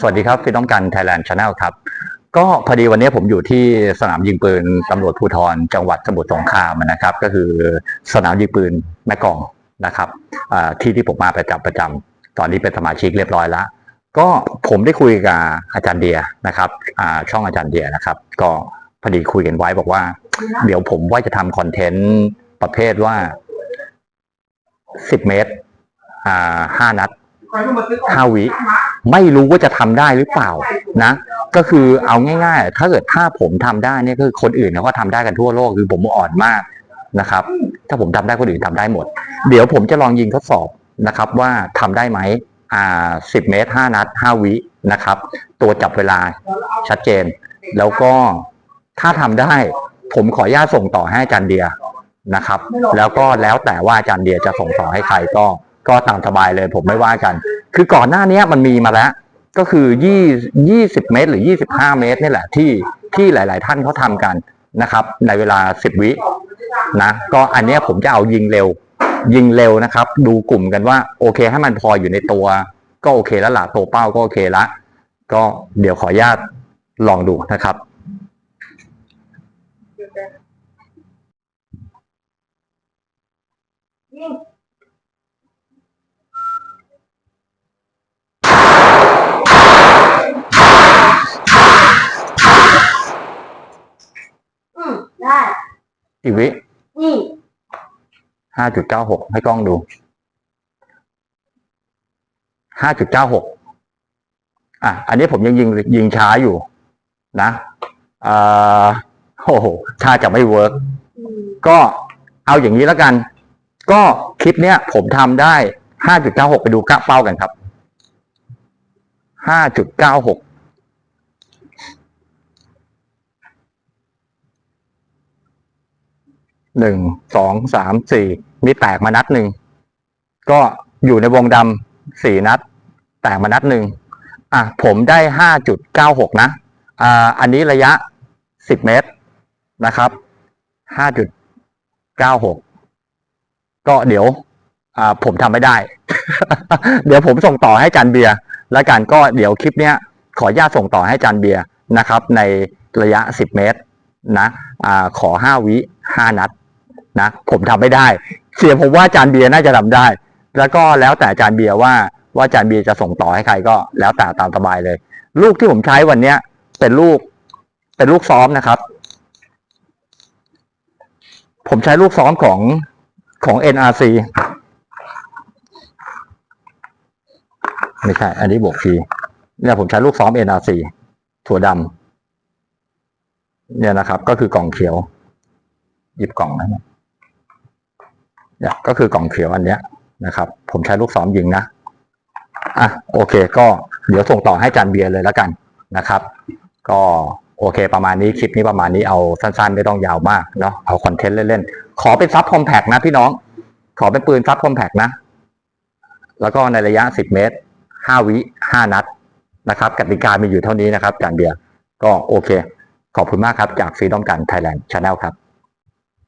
สวัสดีครับฟิตต้องกันไทยแลนด์ชาแนลครับ ก็พอดีวันนี้ผมอยู่ที่สนามยิงปืนตำรวจภูธรจังหวัดสมุทรสงครามนะครับ ก็คือสนามยิงปืนแม่กองนะครับที่ที่ผมมาประจำประจำตอนนี้เป็นสมาชิกเรียบร้อยแล้วก็ผมได้คุยกับอาจารย์เดียนะครับช่องอาจารย์เดียนะครับ ก็พอดีคุยกันไว้บอกว่า เดี๋ยวผมว่าจะทำคอนเทนต์ประเภทว่า10เมตรห้านัดห้าวิ ไม่รู้ว่าจะทำได้หรือเปล่านะ ก็คือเอาง่าย ๆ ถ้าเกิดถ้าผมทำได้เนี่ยคือคนอื่นเขาก็ทำได้กันทั่วโลกคือผมอ่อนมากนะครับ ถ้าผมทำได้คนอื่นทำได้หมด เดี๋ยวผมจะลองยิงทดสอบนะครับ ว่าทำได้ไหมอ่าสิบเมตรห้านัดห้าวินะครับ ตัวจับเวลาชัดเจน แล้วก็ถ้าทำได้ ผมขออนุญาตส่งต่อให้อาจารย์เดียนะครับ แล้วก็แล้วแต่ว่าอาจารย์เดียจะส่งต่อให้ใครก็ก็ตามสบายเลยผมไม่ว่ากัน คือก่อนหน้านี้มันมีมาแล้ว ก็คือยี่ยี่สิบเมตร หรือยี่สิบห้าเมตรนี่แหละที่ที่หลาย ๆ ท่านเขาทำกันนะครับ ในเวลาสิบวินะก็อันนี้ผมจะเอายิงเร็ว ยิงเร็วนะครับ ดูกลุ่มกันว่า โอเคให้มันพออยู่ในตัว ก็โอเคแล้วล่ะตัวเป้าก็โอเคละ ก็เดี๋ยวขออนุญาตลองดูนะครับอื ได้อีกวินี่ห้าจุดเก้าหกให้กล้องดูห้าจุดเก้าหกอะ อันนี้ผมยังยิงยิงช้าอยู่ นะอ่าโอ้โหถ้าจะไม่เวิร์กอืมก็เอาอย่างนี้แล้วกัน ก็คลิปเนี้ยผมทำได้ห้าจุดเก้าหกไปดูกะเป้ากันครับห้าจุดเก้าหก หนึ่งสองสามสี่มีแตกมานัดหนึ่งก็อยู่ในวงดำสี่นัด แตกมานัดหนึ่งอะผมได้ห้าจุดเก้าหกนะอ่าอันนี้ระยะสิบเมตรนะครับห้าจุดเก้าหกก็เดี๋ยวอ่าผมทำไม่ได้ เดี๋ยวผมส่งต่อให้จานเบียร์แล้วกันก็เดี๋ยวคลิปเนี้ยขออนุญาตส่งต่อให้จานเบียร์นะครับ ในระยะสิบเมตรนะอ่าขอห้าวิห้านัด นะผมทำไม่ได้ เสียผมว่าจานเบียร์น่าจะทำได้ แล้วก็แล้วแต่จานเบียร์ว่าว่าจานเบียร์จะส่งต่อให้ใครก็ แล้วแต่ตามสบายเลย ลูกที่ผมใช้วันเนี้ย เป็นลูก เป็นลูกซ้อมนะครับ ผมใช้ลูกซ้อมของของ NRC ไม่ใช่ อันนี้บวกพีเนี่ยผมใช้ลูกซ้อม NRC ถั่วดำเนี่ยนะครับ ก็คือกล่องเขียว หยิบกล่องนะเนี่ย เนี่ยก็คือกล่องเขียวอันเนี้ยนะครับ ผมใช้ลูกซ้อมยิงนะอะโอเค ก็เดี๋ยวส่งต่อให้จานเบียร์เลยแล้วกันนะครับ ก็โอเค ประมาณนี้คลิปนี้ประมาณนี้เอาสั้นๆ ไม่ต้องยาวมากเนาะเอาคอนเทนต์เล่นๆ ขอเป็นซับคอมแพกนะพี่น้อง ขอเป็นปืนซับคอมแพกนะ แล้วก็ในระยะ 10 เมตร 5 วิ 5 นัดนะครับกติกามีอยู่เท่านี้นะครับจานเบียร์ก็โอเค ขอบคุณมากครับจากฟรีดอมกันไทยแลนด์ชาแนลครับ